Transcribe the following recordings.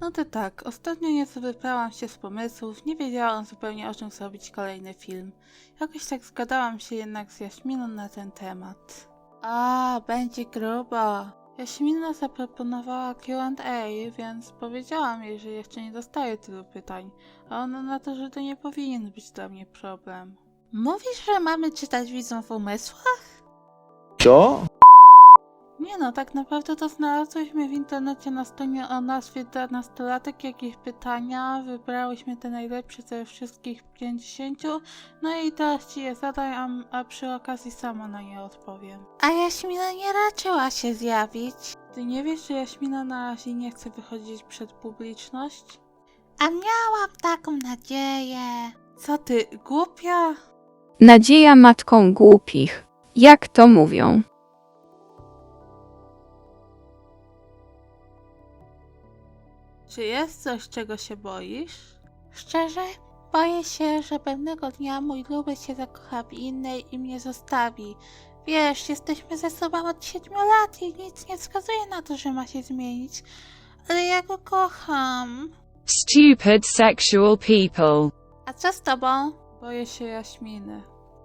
No to tak, ostatnio nieco wybrałam się z pomysłów, nie wiedziałam zupełnie o czym zrobić kolejny film. Jakoś tak zgadałam się jednak z Jaśminą na ten temat. A, będzie grubo. Jaśmina zaproponowała Q&A, więc powiedziałam jej, że jeszcze nie dostaję tylu pytań, a ona na to, że to nie powinien być dla mnie problem. Mówisz, że mamy czytać widzom w umysłach? Co? Nie no, tak naprawdę to znalazłyśmy w internecie na stronie o nazwie dla nastolatek jakieś pytania, wybrałyśmy te najlepsze ze wszystkich 50, no i teraz ci je zadaj, a, a przy okazji sama na nie odpowiem. A Jaśmina nie raczyła się zjawić. Ty nie wiesz, że Jaśmina na razie nie chce wychodzić przed publiczność? A miałam taką nadzieję. Co ty, głupia? Nadzieja matką głupich. Jak to mówią? Czy jest coś, czego się boisz? Szczerze, boję się, że pewnego dnia mój luby się zakocha w innej i mnie zostawi. Wiesz, jesteśmy ze sobą od siedmiu lat i nic nie wskazuje na to, że ma się zmienić. Ale ja go kocham. Stupid sexual people. A co z tobą? Boję się Jaśminy.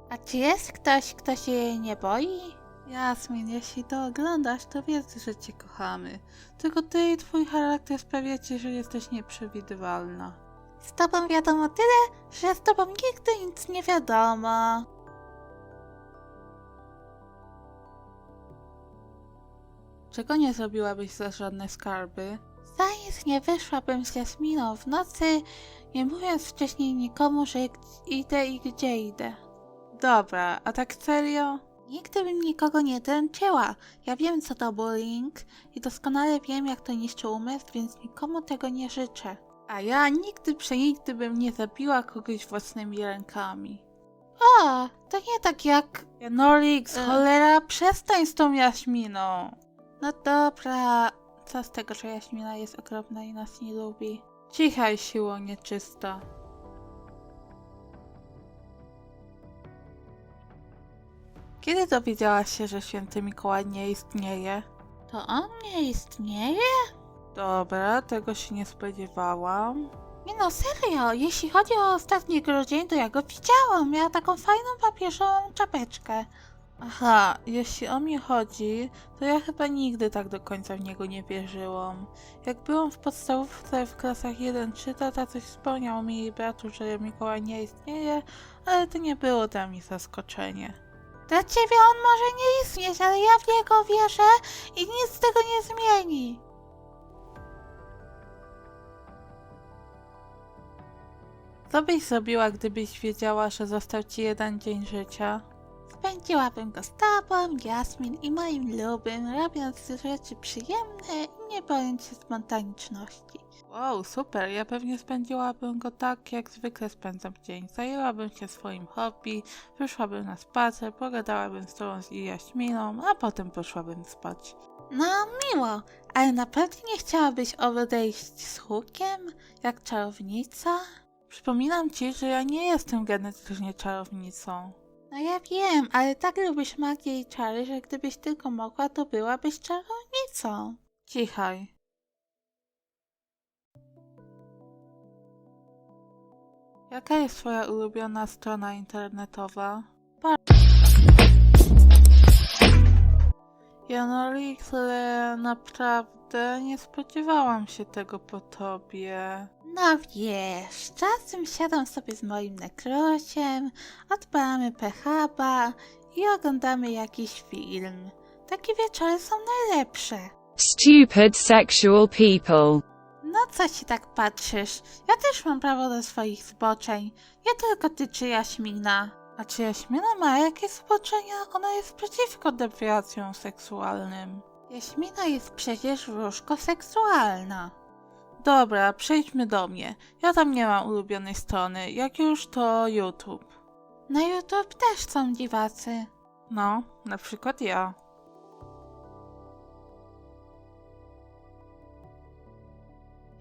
A czy jest ktoś, kto się jej nie boi? Jasmin, jeśli to oglądasz, to wiedz, że cię kochamy. Tylko ty i twój charakter sprawiacie, że jesteś nieprzewidywalna. Z tobą wiadomo tyle, że z tobą nigdy nic nie wiadomo. Czego nie zrobiłabyś za żadne skarby? Za nic nie wyszłabym z Jasminą w nocy, nie mówiąc wcześniej nikomu, że idę i gdzie idę. Dobra, a tak serio? Nigdy bym nikogo nie dręczyła. Ja wiem, co to bullying i doskonale wiem, jak to niszczy umysł, więc nikomu tego nie życzę. A ja nigdy przenigdy bym nie zabiła kogoś własnymi rękami. O, to nie tak jak... Janolix, E. cholera, przestań z tą Jaśminą. No dobra, co z tego, że Jaśmina jest okropna i nas nie lubi? Cichaj, siło nieczysta. Kiedy dowiedziałaś się, że święty Mikołaj nie istnieje? To on nie istnieje? Dobra, tego się nie spodziewałam. Nie no, serio, jeśli chodzi o ostatni grudzień, to ja go widziałam. Miała taką fajną papieżową czapeczkę. Aha, jeśli o mnie chodzi, to ja chyba nigdy tak do końca w niego nie wierzyłam. Jak byłam w podstawówce w klasach 1-3, tata coś wspomniał mi i bratu, że Mikołaj nie istnieje, ale to nie było dla mnie zaskoczenie. Dla ciebie on może nie istnieć, ale ja w niego wierzę i nic tego nie zmieni. Co byś zrobiła, gdybyś wiedziała, że został ci jeden dzień życia? Spędziłabym go z tobą, Jasmin i moim lubym, robiąc rzeczy przyjemne i nie bojąc się spontaniczności. Wow, super. Ja pewnie spędziłabym go tak, jak zwykle spędzam dzień. Zajęłabym się swoim hobby, wyszłabym na spacer, pogadałabym z tobą z Jaśminą, a potem poszłabym spać. No, miło, ale naprawdę nie chciałabyś odejść z hukiem, jak czarownica? Przypominam ci, że ja nie jestem genetycznie czarownicą. No ja wiem, ale tak lubisz magię i czary, że gdybyś tylko mogła, to byłabyś czarownicą. Cichaj. Jaka jest twoja ulubiona strona internetowa? Janolix, ale naprawdę nie spodziewałam się tego po tobie. No wiesz, czasem siadam sobie z moim nekrosiem, odpalamy PHB i oglądamy jakiś film. Takie wieczory są najlepsze. Stupid sexual people. No co się tak patrzysz? Ja też mam prawo do swoich zboczeń. Nie tylko ty czy Jaśmina. A czy Jaśmina ma jakieś zboczenia? Ona jest przeciwko dewiacjom seksualnym. Jaśmina jest przecież wróżko seksualna. Dobra, przejdźmy do mnie. Ja tam nie mam ulubionej strony. Jak już to YouTube. Na YouTube też są dziwacy. No, na przykład ja.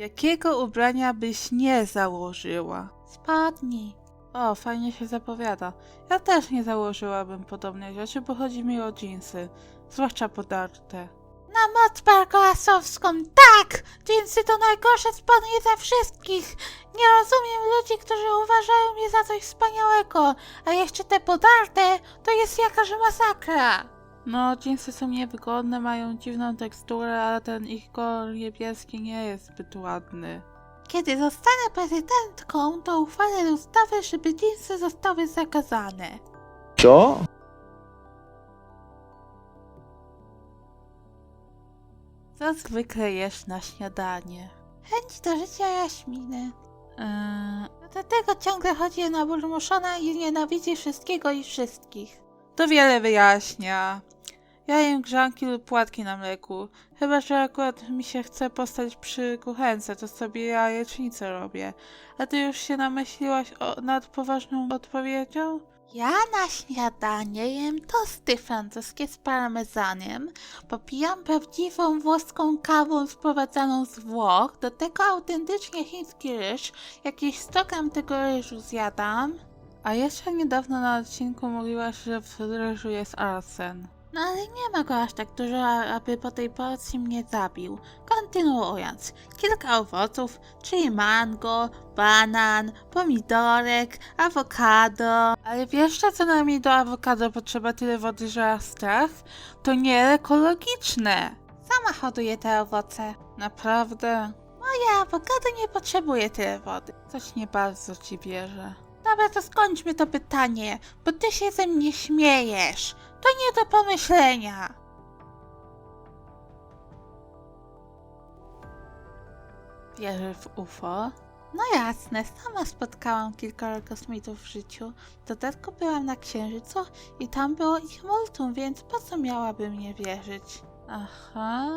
Jakiego ubrania byś nie założyła? Spodni. O, fajnie się zapowiada. Ja też nie założyłabym podobnej rzeczy, bo chodzi mi o dżinsy. Zwłaszcza podarte. Na moc bargoasowską, tak! Jeansy to najgorsze spodnie ze wszystkich. Nie rozumiem ludzi, którzy uważają je za coś wspaniałego, a jeszcze te podarte, to jest jakaś masakra. No, jeansy są niewygodne, mają dziwną teksturę, ale ten ich kolor niebieski nie jest zbyt ładny. Kiedy zostanę prezydentką, to uchwalę ustawę, żeby jeansy zostały zakazane. Co? Co zwykle jesz na śniadanie? Chęć do życia jaśminy. Eee, dlatego ciągle chodzi na burmuszona i nienawidzi wszystkiego i wszystkich. To wiele wyjaśnia. Ja jem grzanki lub płatki na mleku. Chyba, że akurat mi się chce postać przy kuchence, to sobie jajecznicę robię. A ty już się namyśliłaś o, nad poważną odpowiedzią? Ja na śniadanie jem tosty francuskie z parmezanem, popijam prawdziwą włoską kawą sprowadzaną z Włoch, do tego autentycznie chiński ryż, jakieś 100 gram tego ryżu zjadam. A jeszcze niedawno na odcinku mówiłaś, że w ryżu jest arsen. No ale nie ma go aż tak dużo, aby po tej porcji mnie zabił. Kontynuując, kilka owoców, czyli mango, banan, pomidorek, awokado. Ale wiesz, co najmniej do awokado potrzeba tyle wody, że strach? To nie ekologiczne. Sama hoduję te owoce. Naprawdę? Moje awokado nie potrzebuje tyle wody. Coś nie bardzo ci wierzę. Dobra, to skończmy to pytanie, bo ty się ze mnie śmiejesz. To nie do pomyślenia. Wierzę w UFO? No jasne, sama spotkałam kilka kosmitów w życiu. W dodatku byłam na Księżycu i tam było ich multum, więc po co miałabym nie wierzyć? Aha,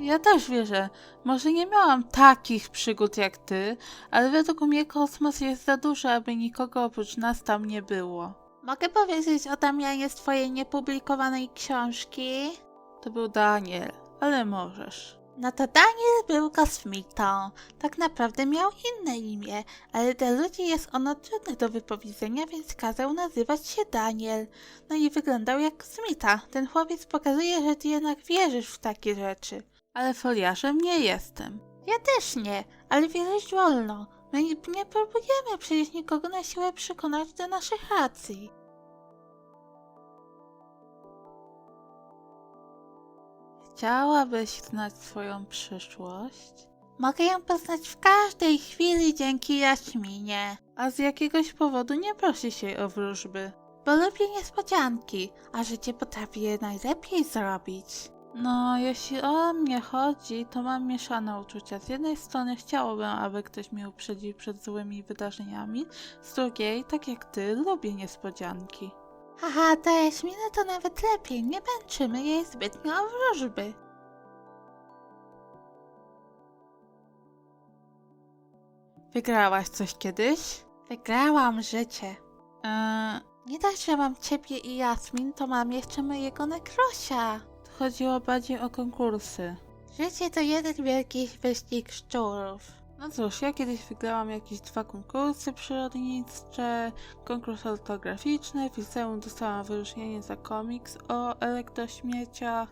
ja też wierzę. Może nie miałam takich przygód jak ty, ale według mnie kosmos jest za duży, aby nikogo oprócz nas tam nie było. Mogę powiedzieć o Damianie z twojej niepublikowanej książki? To był Daniel, ale możesz. No to Daniel był kosmitą. Tak naprawdę miał inne imię, ale dla ludzi jest ono trudne do wypowiedzenia, więc kazał nazywać się Daniel. No i wyglądał jak kosmita. Ten chłopiec pokazuje, że ty jednak wierzysz w takie rzeczy. Ale foliarzem nie jestem. Ja też nie, ale wierzyć wolno. My nie, nie próbujemy przecież nikogo na siłę przekonać do naszych racji. Chciałabyś znać swoją przyszłość? Mogę ją poznać w każdej chwili dzięki Jaśminie. A z jakiegoś powodu nie prosi się o wróżby. Bo lubię niespodzianki, a życie potrafi je najlepiej zrobić. No, jeśli o mnie chodzi, to mam mieszane uczucia. Z jednej strony chciałabym, aby ktoś mnie uprzedził przed złymi wydarzeniami, z drugiej, tak jak ty, lubię niespodzianki. Haha, ta Jaśmina to nawet lepiej, nie męczymy jej zbytnio o wróżby. Wygrałaś coś kiedyś? Wygrałam życie. Eee, nie dość, że mam ciebie i Jasmin, to mam jeszcze mojego nekrosia. Chodziło bardziej o konkursy. Życie to jeden wielki wyścig szczurów. No cóż, ja kiedyś wygrałam jakieś dwa konkursy przyrodnicze, konkurs ortograficzny, w liceum dostałam wyróżnienie za komiks o elektrośmieciach.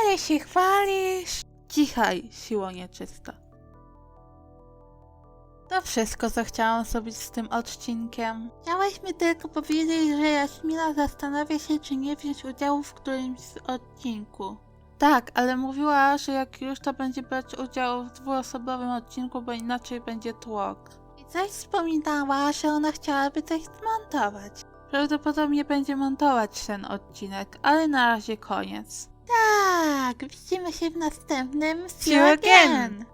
Ale się chwalisz! Cichaj, siło nieczysta. Wszystko, co chciałam zrobić z tym odcinkiem. Chciałeś mi tylko powiedzieć, że Jaśmina zastanawia się, czy nie wziąć udziału w którymś z odcinku. Tak, ale mówiła, że jak już to będzie brać udział w dwuosobowym odcinku, bo inaczej będzie tłok. I coś wspominała, że ona chciałaby coś zmontować. Prawdopodobnie będzie montować ten odcinek, ale na razie koniec. Tak, widzimy się w następnym. See you again.